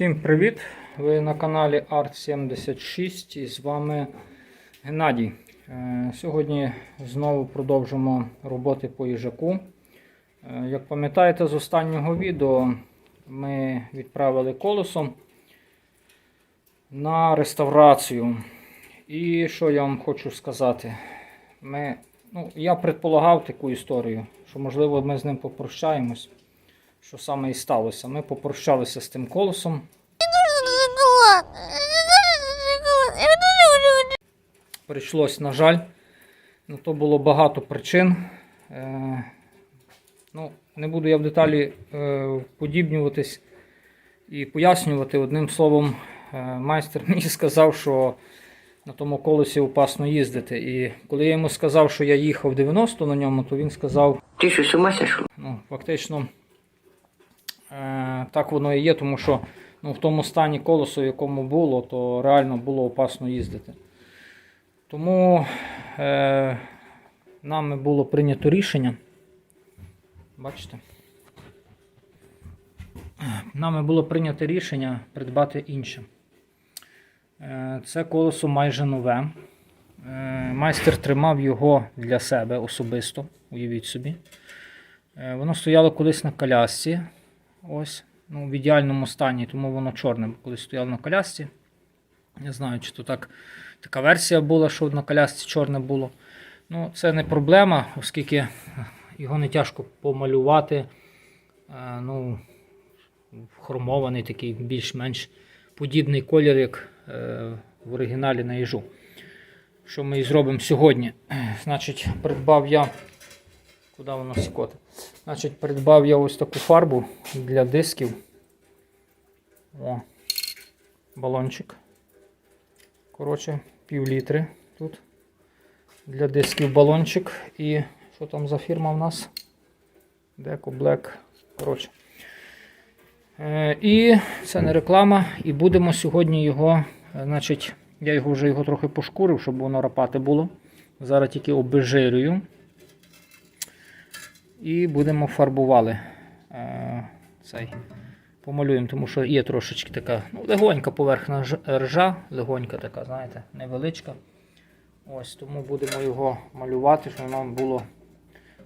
Всім привіт! Ви на каналі Art76 і з вами Геннадій. Е, Сьогодні знову продовжимо роботи по їжаку. Е, Як пам'ятаєте з останнього відео, ми відправили колесо на реставрацію. І що я вам хочу сказати? Ми, ну, я предполагав таку історію, що можливо ми з ним попрощаємось. Що саме і сталося? Ми попрощалися з тим колесом. Прийшлось, на жаль, на то було багато причин. Е, ну, не буду я в деталі е, подібнюватись і пояснювати. Одним словом, е, майстер мені сказав, що на тому колесі опасно їздити. І коли я йому сказав, що я їхав 90 на ньому, то він сказав, Ты что, с ну, фактично е, так воно і є, тому що ну, в тому стані колесо, в якому було, то реально було опасно їздити. Тому е, нами було прийнято рішення. Бачите? Нами було прийнято рішення придбати інше. Е, Це колесо майже нове. Е, Майстер тримав його для себе особисто, уявіть собі. Е, Воно стояло колись на колясці. Ось, ну, в ідеальному стані, тому воно чорне, бо колись стояло на колясці. Не знаю, чи то так, така версія була, що на колясці чорне було. Ну, це не проблема, оскільки його не тяжко помалювати. Е, ну, хромований такий більш-менш подібний колір, як е, в оригіналі на їжу. Що ми і зробимо сьогодні? Значить, придбав я. Куди воно сікоти? Значить, придбав я ось таку фарбу для дисків. О, балончик. Коротше, пів літри тут. Для дисків балончик. І що там за фірма в нас? Deco Black. Коротше. Е, і це не реклама. І будемо сьогодні його. е, Значить, я його вже його трохи пошкурив, щоб воно рапати було. Зараз тільки обезжирюю. І будемо фарбували е, цей. Помалюємо, тому що є трошечки така ну, легонька поверхня ржа, легонька така, знаєте, невеличка. Ось, тому будемо його малювати, щоб воно було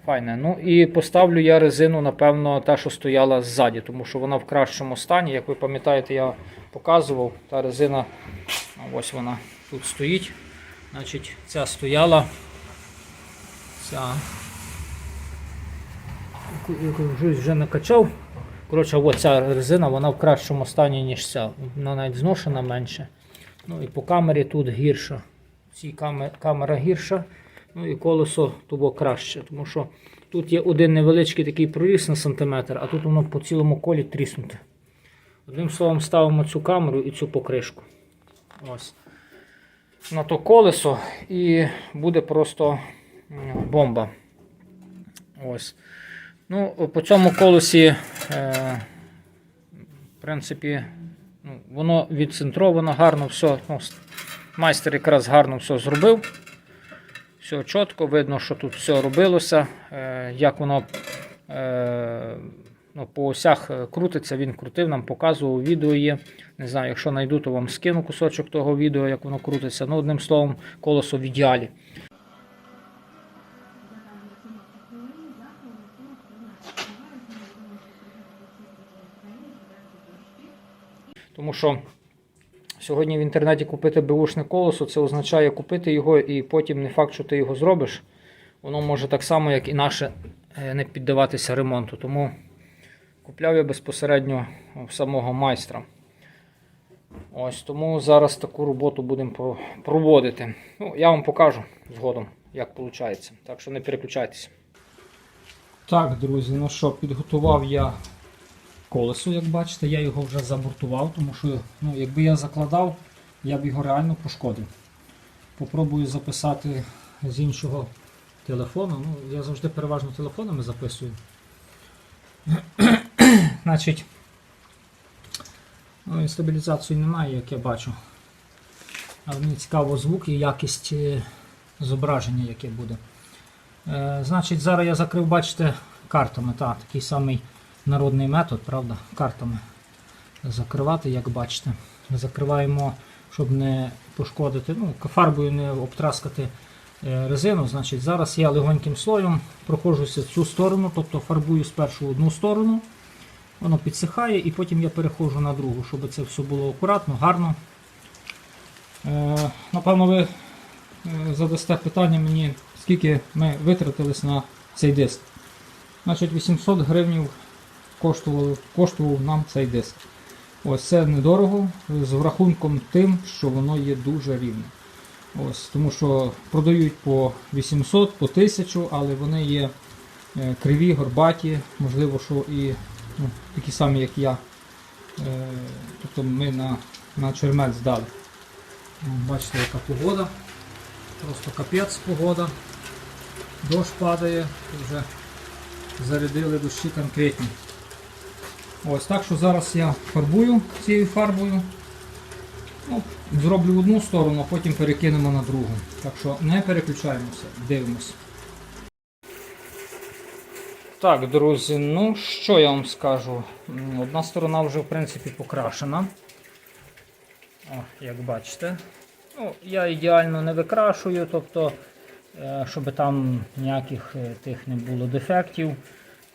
файне. Ну і поставлю я резину, напевно, та, що стояла ззаді, тому що вона в кращому стані. Як ви пам'ятаєте, я показував, та резина, ось вона тут стоїть. Значить, ця стояла. Ця вже- накачав. Коротше, от ця резина вона в кращому стані, ніж ця. Вона навіть зношена менше. Ну і по камері тут гірша. Цій камера, камера гірша. Ну і колесо тубо краще. Тому що тут є один невеличкий такий проріз на сантиметр, а тут воно по цілому колі тріснуте. Одним словом, ставимо цю камеру і цю покришку. Ось. На то колесо і буде просто бомба. Ось. Ну, по цьому колесі, е, в принципі, ну, воно відцентровано гарно, все. Ну, майстер якраз гарно все зробив. Все чітко, видно, що тут все робилося. Е, як воно е, ну, по осях е, крутиться, він крутив, нам показував, відео є. Не знаю, якщо знайду, то вам скину кусочок того відео, як воно крутиться. Ну, одним словом, колесо в ідеалі. Тому що сьогодні в інтернеті купити беушне колесо, це означає купити його і потім не факт, що ти його зробиш. Воно може так само, як і наше, е, не піддаватися ремонту. Тому купляв я безпосередньо в самого майстра. Ось тому зараз таку роботу будемо проводити. Ну, я вам покажу згодом, як виходить. Так що не переключайтеся. Так, друзі, ну що, підготував я колесо, як бачите, я його вже забортував, тому що ну, якби я закладав, я б його реально пошкодив. Попробую записати з іншого телефону. Ну, я завжди переважно телефонами записую. Значить, ну, стабілізації немає, як я бачу. Але мені цікаво звук і якість е, зображення, яке буде. Е, значить, зараз я закрив, бачите, картами. Та, такий самий народний метод, правда, картами. закривати, як бачите. Закриваємо, щоб не пошкодити, ну, фарбою не обтраскати е, резину. Значить, зараз я легоньким слоєм проходжуся цю сторону, тобто фарбую спершу одну сторону, воно підсихає, і потім я переходжу на другу, щоб це все було акуратно, гарно. Е, Напевно, ви е, задасте питання мені, скільки ми витратились на цей диск. Значить, 800 гривень коштував, коштував нам цей диск. Ось це недорого, з врахунком тим, що воно є дуже рівне. Ось, тому що продають по 800, по 1000, але вони є е, криві, горбаті, можливо, що і ну, такі самі, як я. Е, тобто ми на, на чермет здали. Бачите, яка погода. Просто капець погода. Дощ падає, вже зарядили дощі конкретні. Ось так що зараз я фарбую цією фарбою. Ну, зроблю одну сторону, а потім перекинемо на другу. Так що не переключаємося, дивимося. Так, друзі, ну що я вам скажу? Одна сторона вже в принципі покрашена. О, як бачите. Ну, я ідеально не викрашую, тобто, е, щоб там ніяких е, тих не було дефектів.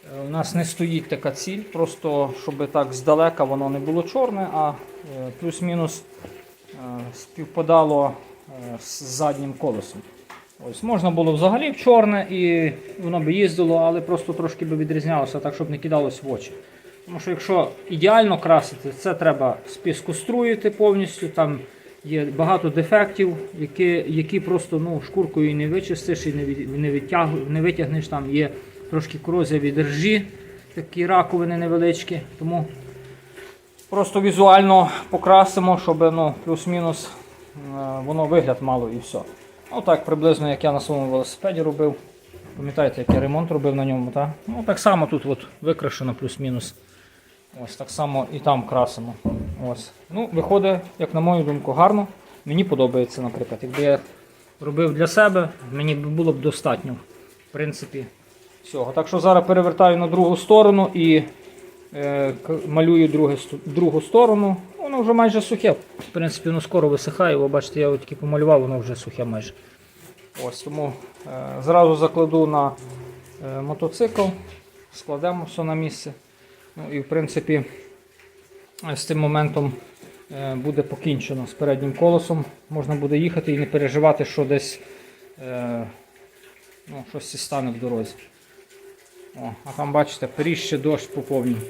Е, У нас не стоїть така ціль, просто щоб так здалека воно не було чорне, а е, плюс-мінус е, співпадало е, з заднім колесом. Ось Можна було взагалі в чорне і воно би їздило, але просто трошки би відрізнялося, так щоб не кидалось в очі. Тому що якщо ідеально красити, це треба спіскоструїти повністю. Там є багато дефектів, які, які просто ну, шкуркою не вичистиш і не, від, не, відтяг, не витягнеш. Там є трошки корозія від ржі, такі раковини невеличкі. Тому просто візуально покрасимо, щоб ну, плюс-мінус е, воно вигляд мало і все. Отак приблизно як я на своєму велосипеді робив. Пам'ятаєте, як я ремонт робив на ньому, так? Ну так само тут от викрашено плюс-мінус. Ось так само і там красимо. Ось. Ну, виходить, як на мою думку, гарно. Мені подобається, наприклад. Якби я робив для себе, мені було б достатньо. В принципі, всього. Так що зараз перевертаю на другу сторону і е, малюю друге, другу сторону. Воно вже майже сухе. В принципі, воно скоро висихає. Ви бачите, я от тільки помалював, воно вже сухе майже. Ось тому е, зразу закладу на е, мотоцикл, складемо все на місце. Ну і в принципі з тим моментом е, буде покінчено з переднім колесом. Можна буде їхати і не переживати, що десь е, ну, щось стане в дорозі. О, а там бачите, періще дощ по повній.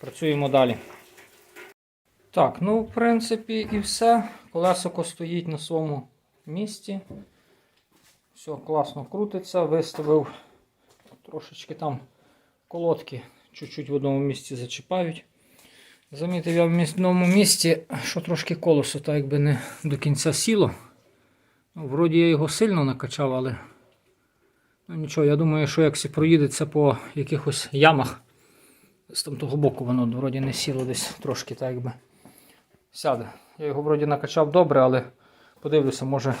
Працюємо далі. Так, ну в принципі і все. Колесико стоїть на своєму місці. Все класно крутиться, виставив трошечки там колодки чуть-чуть в одному місці зачіпають. Замітив я в одному місці, що трошки колесо так якби не до кінця сіло. Ну, вроді я його сильно накачав, але ну, нічого, я думаю, що як проїдеться по якихось ямах, з того боку воно вроді не сіло десь трошки так якби сяде. Я його вроді накачав добре, але подивлюся, може,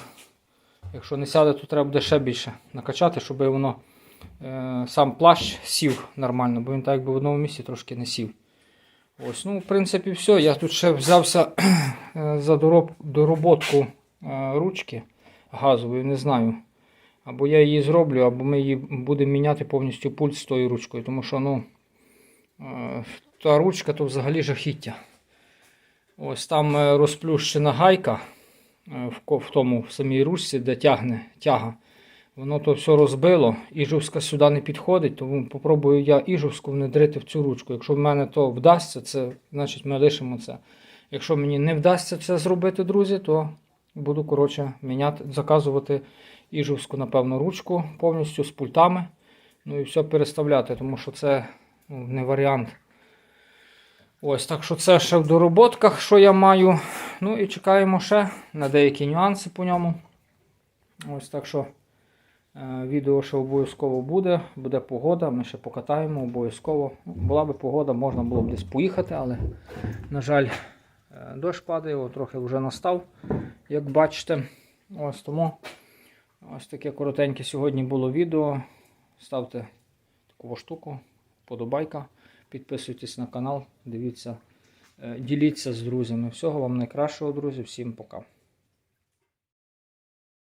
якщо не сяде, то треба буде ще більше накачати, щоб воно е, сам плащ сів нормально, бо він так якби в одному місці трошки не сів. Ось, ну, в принципі, все. Я тут ще взявся е, за дороб, дороботку е, ручки газової, не знаю. Або я її зроблю, або ми її будемо міняти повністю пульт з тою ручкою. Тому що ну, е, та ручка то взагалі жахіття. Ось там е, розплющена гайка е, в, тому в самій ручці, де тягне тяга. Воно то все розбило, іжовська сюди не підходить, тому попробую я іжовську внедрити в цю ручку. Якщо в мене то вдасться, це, значить ми лишимо це. Якщо мені не вдасться це зробити, друзі, то буду коротше міняти, заказувати іжовську, напевно, ручку повністю з пультами. Ну і все переставляти, тому що це ну, не варіант. Ось, так що це ще в дороботках, що я маю. Ну і чекаємо ще на деякі нюанси по ньому. Ось так що. Е, Відео ще обов'язково буде, буде погода, ми ще покатаємо обов'язково. Була би погода, можна було б десь поїхати, але, на жаль, е, дощ падає, о, трохи вже настав, як бачите. Ось тому ось таке коротеньке сьогодні було відео. Ставте таку штуку, подобайка, підписуйтесь на канал, дивіться Е, Діліться з друзями. Всього вам найкращого, друзі. Всім пока.